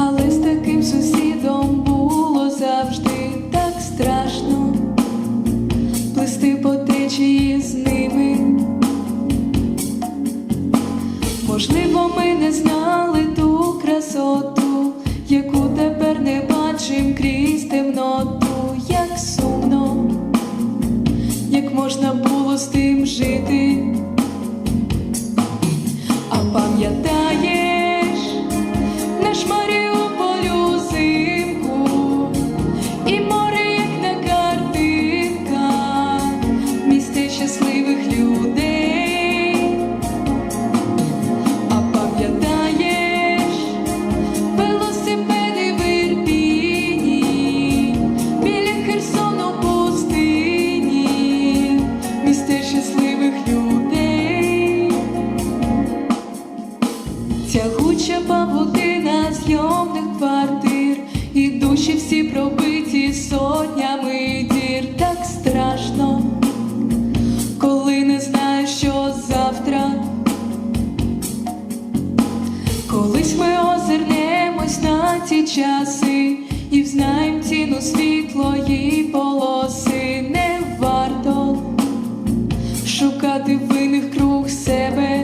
але з таким сусідом було завжди так страшно плисти по течії з ними. Можливо, ми не знали ту красоту, яку тепер не бачим крізь темноту, як сумно, як можна було з тим жити. Тягуча павутина зйомних квартир, і душі всі пробиті сотнями дір. Так страшно, коли не знаєш, що завтра. Колись ми озирнемось на ті часи і взнаєм ціну світлої полоси. Не варто шукати винних круг себе.